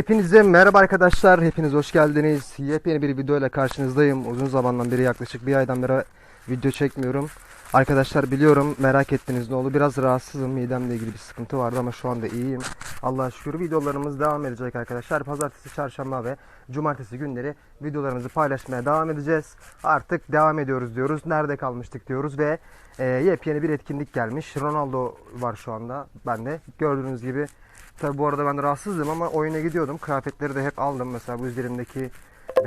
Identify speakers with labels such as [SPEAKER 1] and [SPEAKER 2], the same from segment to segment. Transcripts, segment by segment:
[SPEAKER 1] Hepinize merhaba arkadaşlar. Hepiniz hoş geldiniz. Yepyeni bir video ile karşınızdayım. Uzun zamandan beri yaklaşık bir aydan beri video çekmiyorum. Arkadaşlar biliyorum merak ettiniz ne oldu. Biraz rahatsızım. Midemle ilgili bir sıkıntı vardı ama şu anda iyiyim. Allah'a şükür videolarımız devam edecek arkadaşlar. Pazartesi, çarşamba ve cumartesi günleri videolarımızı paylaşmaya devam edeceğiz. Artık devam ediyoruz diyoruz. Nerede kalmıştık diyoruz ve e, yepyeni bir etkinlik gelmiş. Ronaldo var şu anda bende. Gördüğünüz gibi Tabi bu arada ben rahatsızdım ama oyuna gidiyordum. Kıyafetleri de hep aldım. Mesela bu üzerimdeki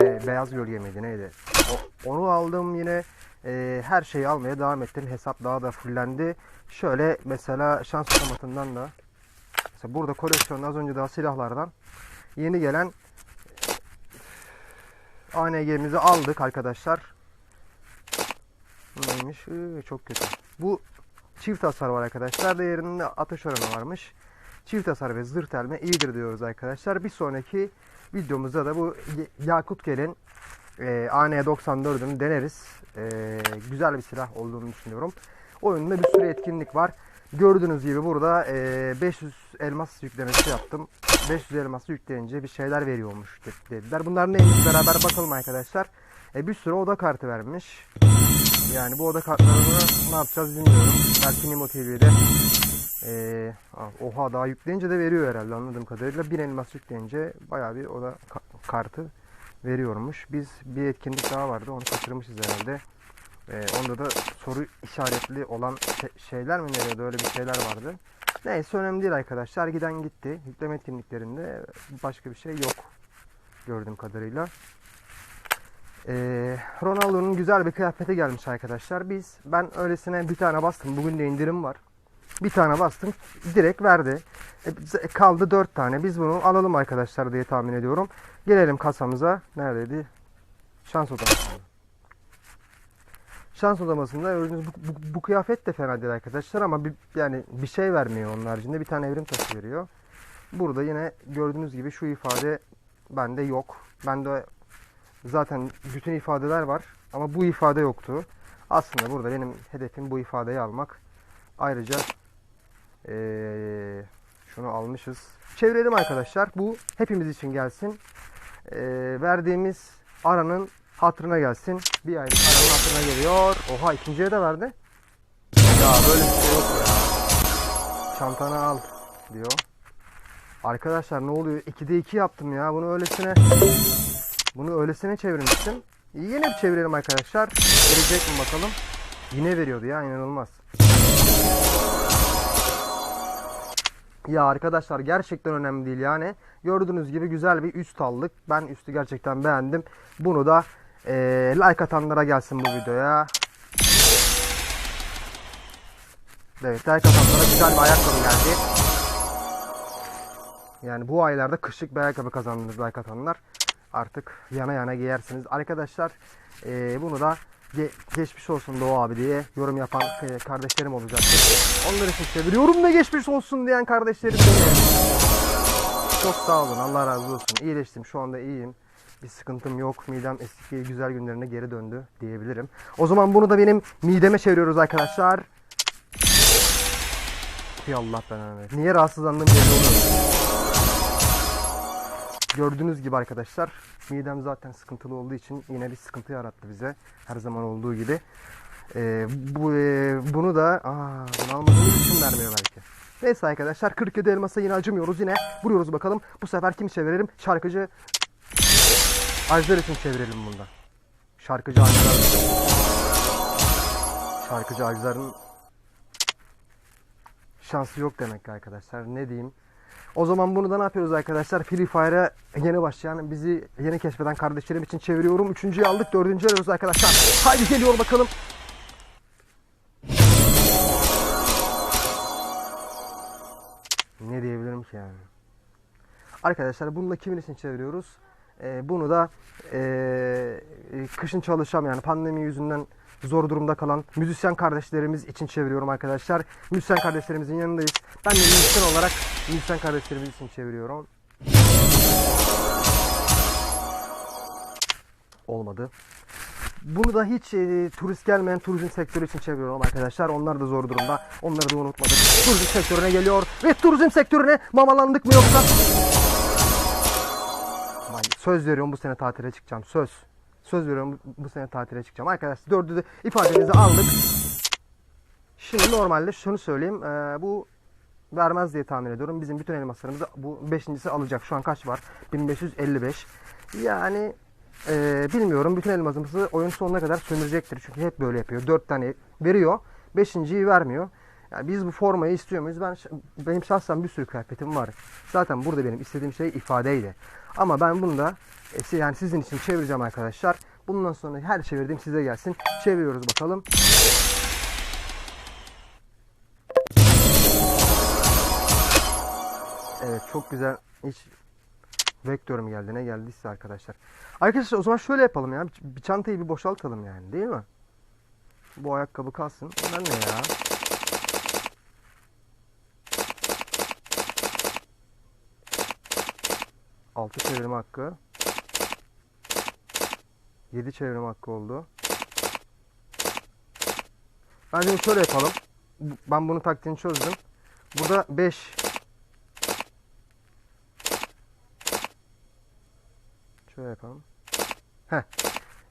[SPEAKER 1] be- beyaz gölge miydi neydi? O- onu aldım yine. e, her şeyi almaya devam ettim. Hesap daha da fullendi. Şöyle mesela şans otomatından da mesela burada koleksiyonda az önce daha silahlardan yeni gelen ANG'mizi aldık arkadaşlar. Neymiş? Iı, çok kötü. Bu çift hasar var arkadaşlar. Değerinde ateş oranı varmış. Çift hasar ve zırh delme iyidir diyoruz arkadaşlar. Bir sonraki videomuzda da bu Yakut Gel'in e, AN94'ünü deneriz. E, güzel bir silah olduğunu düşünüyorum. Oyunda bir sürü etkinlik var. Gördüğünüz gibi burada e, 500 elmas yüklemesi yaptım. 500 elması yükleyince bir şeyler veriyormuş de- dediler. Bunlar neymiş beraber bakalım arkadaşlar. E, bir sürü oda kartı vermiş. Yani bu oda kartlarını ne yapacağız bilmiyorum. Belki Nimo TV'de ee, oha daha yükleyince de veriyor herhalde anladığım kadarıyla. Bir elmas yükleyince bayağı bir oda ka- kartı veriyormuş. Biz bir etkinlik daha vardı onu kaçırmışız herhalde. Ee, onda da soru işaretli olan şe- şeyler mi veriyordu öyle bir şeyler vardı. Neyse önemli değil arkadaşlar. Giden gitti. Yükleme etkinliklerinde başka bir şey yok gördüğüm kadarıyla. Ee, Ronaldo'nun güzel bir kıyafeti gelmiş arkadaşlar. Biz ben öylesine bir tane bastım. Bugün de indirim var. Bir tane bastım. Direkt verdi. E, kaldı 4 tane. Biz bunu alalım arkadaşlar diye tahmin ediyorum. Gelelim kasamıza. Neredeydi? Şans odamasında. Şans odamasında gördüğünüz bu, bu, bu kıyafet de fena değil arkadaşlar ama bir, yani bir şey vermiyor onun haricinde. Bir tane evrim taşı veriyor. Burada yine gördüğünüz gibi şu ifade bende yok. Bende zaten bütün ifadeler var ama bu ifade yoktu. Aslında burada benim hedefim bu ifadeyi almak. Ayrıca eee, şunu almışız. Çevirelim arkadaşlar. Bu hepimiz için gelsin. Eee, verdiğimiz aranın hatırına gelsin. Bir aylık aranın hatırına geliyor. Oha ikinciye de verdi. Ya böyle bir şey yok ya. Çantana al diyor. Arkadaşlar ne oluyor? 2'de 2 yaptım ya. Bunu öylesine bunu öylesine çevirmiştim. Yine bir çevirelim arkadaşlar. Verecek mi bakalım? Yine veriyordu ya inanılmaz. Ya arkadaşlar gerçekten önemli değil yani. Gördüğünüz gibi güzel bir üst aldık. Ben üstü gerçekten beğendim. Bunu da eee, like atanlara gelsin bu videoya. Evet like atanlara güzel bir ayakkabı geldi. Yani bu aylarda kışlık bir ayakkabı kazandınız like atanlar. Artık yana yana giyersiniz. Arkadaşlar eee, bunu da ge- geçmiş olsun Doğu abi diye yorum yapan e, kardeşlerim olacaktır. Onları için seviyorum ve geçmiş olsun diyen kardeşlerim. Çok sağ olun. Allah razı olsun. İyileştim. Şu anda iyiyim. Bir sıkıntım yok. Midem eski güzel günlerine geri döndü diyebilirim. O zaman bunu da benim mideme çeviriyoruz arkadaşlar. Ey Allah ben Niye rahatsızlandım belli oluyor. Gördüğünüz gibi arkadaşlar midem zaten sıkıntılı olduğu için yine bir sıkıntı yarattı bize. Her zaman olduğu gibi. Ee, bu e, bunu da aa, bunu almadığımız için vermiyor belki. Neyse arkadaşlar 47 elmasa yine acımıyoruz. Yine vuruyoruz bakalım. Bu sefer kim çevirelim? Şarkıcı Ajdar için çevirelim bunda. Şarkıcı Ajdar. Şarkıcı Ajdar'ın şansı yok demek ki arkadaşlar. Ne diyeyim? O zaman bunu da ne yapıyoruz arkadaşlar? Free Fire'a yeni başlayan, bizi yeni keşfeden kardeşlerim için çeviriyorum. Üçüncüyü aldık, dördüncüyü alıyoruz arkadaşlar. Haydi geliyor bakalım. Ne diyebilirim ki yani? Arkadaşlar bunu da kimin için çeviriyoruz? Ee, bunu da ee, kışın çalışan yani pandemi yüzünden zor durumda kalan müzisyen kardeşlerimiz için çeviriyorum arkadaşlar. Müzisyen kardeşlerimizin yanındayız. Ben de müzisyen olarak müzisyen kardeşlerimiz için çeviriyorum. Olmadı. Bunu da hiç e, turist gelmeyen turizm sektörü için çeviriyorum arkadaşlar. Onlar da zor durumda. Onları da unutmadık. Turizm sektörüne geliyor. Ve turizm sektörüne mamalandık mı yoksa? Aman, söz veriyorum bu sene tatile çıkacağım. Söz. Söz veriyorum bu, sene tatile çıkacağım. Arkadaşlar dördü de ifademizi aldık. Şimdi normalde şunu söyleyeyim. Ee, bu vermez diye tahmin ediyorum. Bizim bütün elmaslarımızı bu beşincisi alacak. Şu an kaç var? 1555. Yani ee, bilmiyorum. Bütün elmasımızı oyun sonuna kadar sömürecektir. Çünkü hep böyle yapıyor. 4 tane veriyor. Beşinciyi vermiyor. Yani biz bu formayı istiyor muyuz? Ben benim şahsen bir sürü kıyafetim var. Zaten burada benim istediğim şey ifadeydi. Ama ben bunu da e, yani sizin için çevireceğim arkadaşlar. Bundan sonra her çevirdiğim size gelsin. Çeviriyoruz bakalım. Evet çok güzel. Hiç vektörüm geldi. Ne geldiyse arkadaşlar. Arkadaşlar o zaman şöyle yapalım ya. Bir çantayı bir boşaltalım yani değil mi? Bu ayakkabı kalsın. Bunlar ne ya? Altı çevirme hakkı. Yedi çevirme hakkı oldu. Bence şöyle yapalım. Ben bunu taktiğini çözdüm. Burada 5 Şöyle yapalım. Heh.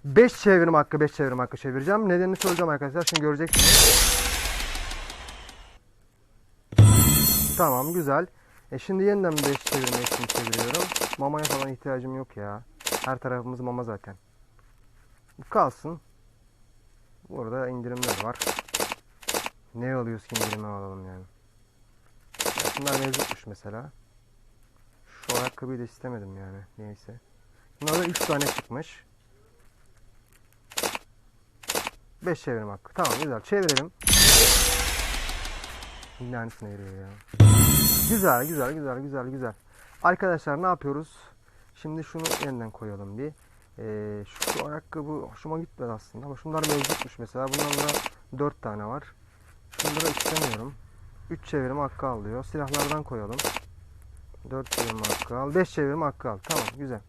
[SPEAKER 1] 5 çevirim hakkı 5 çevirim hakkı çevireceğim. Nedenini söyleyeceğim arkadaşlar. Şimdi göreceksiniz. Tamam güzel. E şimdi yeniden 5 çevirme için çeviriyorum. Mamaya falan ihtiyacım yok ya. Her tarafımız mama zaten. Kalsın. Burada indirimler var. Ne alıyoruz ki indirime alalım yani. Ya şunlar mevcutmuş mesela. Şu ayakkabıyı da istemedim yani. Neyse. Bunlardan 3 tane çıkmış. 5 çevirim hakkı. Tamam güzel. Çevirelim. Aynısına eriyor ya. Güzel güzel güzel güzel güzel. Arkadaşlar ne yapıyoruz? Şimdi şunu yeniden koyalım bir. Ee, şu ayakkabı hoşuma gitmedi aslında ama şunlar mevcutmuş mesela. Bunlardan 4 tane var. Şunları istemiyorum. 3 çevirim hakkı alıyor. Silahlardan koyalım. 4 çevirim hakkı al. 5 çevirim hakkı al. Tamam güzel.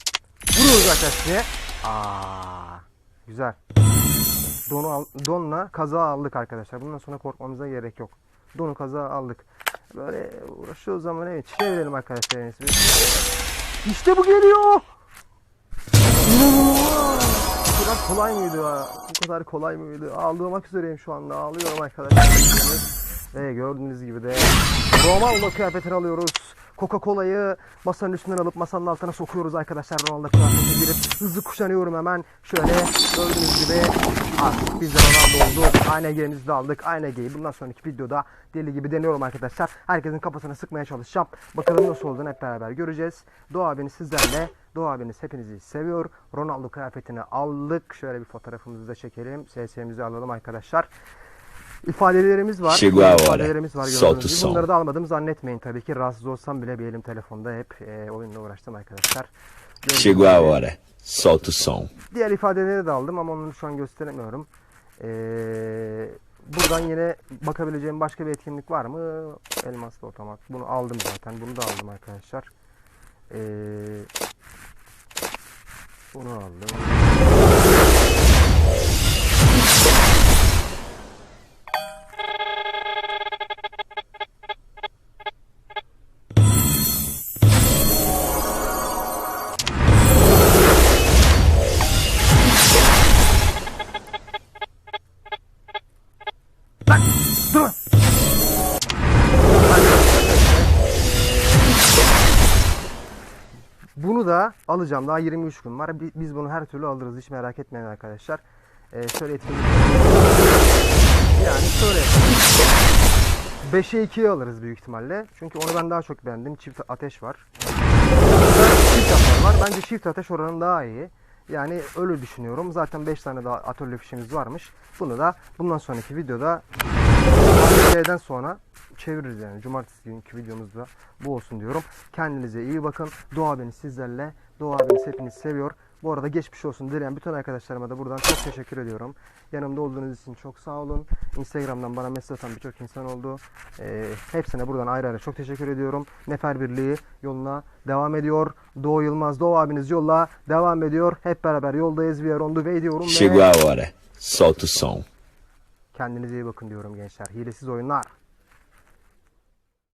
[SPEAKER 1] Vuruyoruz arkadaşlar. Aa, güzel. Donu al, donla kaza aldık arkadaşlar. Bundan sonra korkmamıza gerek yok. Donu kaza aldık. Böyle uğraşıyoruz ama evet çevirelim arkadaşlar en iyisi. İşte bu geliyor. Bu kadar kolay mıydı ya? Bu kadar kolay mıydı? Ağlamak üzereyim şu anda. Ağlıyorum arkadaşlar. Ve gördüğünüz gibi de Ronaldo kıyafetini alıyoruz. Coca-Cola'yı masanın üstünden alıp masanın altına sokuyoruz arkadaşlar. Ronaldo kıyafetine girip hızlı kuşanıyorum hemen. Şöyle gördüğünüz gibi artık biz de Ronaldo olduk. ANG'mizi de aldık. ANG'yi bundan sonraki videoda deli gibi deniyorum arkadaşlar. Herkesin kafasına sıkmaya çalışacağım. Bakalım nasıl olduğunu hep beraber göreceğiz. Doğa abiniz sizlerle. Doğa abiniz hepinizi seviyor. Ronaldo kıyafetini aldık. Şöyle bir fotoğrafımızı da çekelim. SS'mizi alalım arkadaşlar. İfadelerimiz var.
[SPEAKER 2] Chegou a hora.
[SPEAKER 1] İfadelerimiz var
[SPEAKER 2] Solta o
[SPEAKER 1] gördüğünüz gibi.
[SPEAKER 2] som.
[SPEAKER 1] Bunları da almadım zannetmeyin tabii ki. Rahatsız olsam bile bir elim telefonda hep e, oyunla uğraştım arkadaşlar.
[SPEAKER 2] Chegou a hora. Solta o som.
[SPEAKER 1] Diğer ifadeleri de aldım ama onları şu an gösteremiyorum. Ee, buradan yine bakabileceğim başka bir etkinlik var mı? Elmaslı otomat. Bunu aldım zaten. Bunu da aldım arkadaşlar. Ee, bunu aldım. Bunu da alacağım. Daha 23 gün var. Bi- Biz bunu her türlü alırız. Hiç merak etmeyin arkadaşlar. Ee, şöyle etkinlik. Yani şöyle yapalım. 5'e 2'ye alırız büyük ihtimalle. Çünkü onu ben daha çok beğendim. Çift ateş var. Çift ateş var. Bence çift ateş oranı daha iyi. Yani öyle düşünüyorum. Zaten 5 tane daha atölye fişimiz varmış. Bunu da bundan sonraki videoda Şeyden sonra çeviririz yani. Cumartesi günkü videomuzda bu olsun diyorum. Kendinize iyi bakın. Doğa beni sizlerle. Doğa beni hepiniz seviyor. Bu arada geçmiş olsun dileyen bütün arkadaşlarıma da buradan çok teşekkür ediyorum. Yanımda olduğunuz için çok sağ olun. Instagram'dan bana mesaj atan birçok insan oldu. Ee, hepsine buradan ayrı ayrı çok teşekkür ediyorum. Nefer Birliği yoluna devam ediyor. Doğu Yılmaz, Doğu abiniz yolla devam ediyor. Hep beraber yoldayız. We are on the way diyorum.
[SPEAKER 2] Chegou
[SPEAKER 1] Ve
[SPEAKER 2] a hora. Solta o som.
[SPEAKER 1] kendinize iyi bakın diyorum gençler. Hilesiz oyunlar.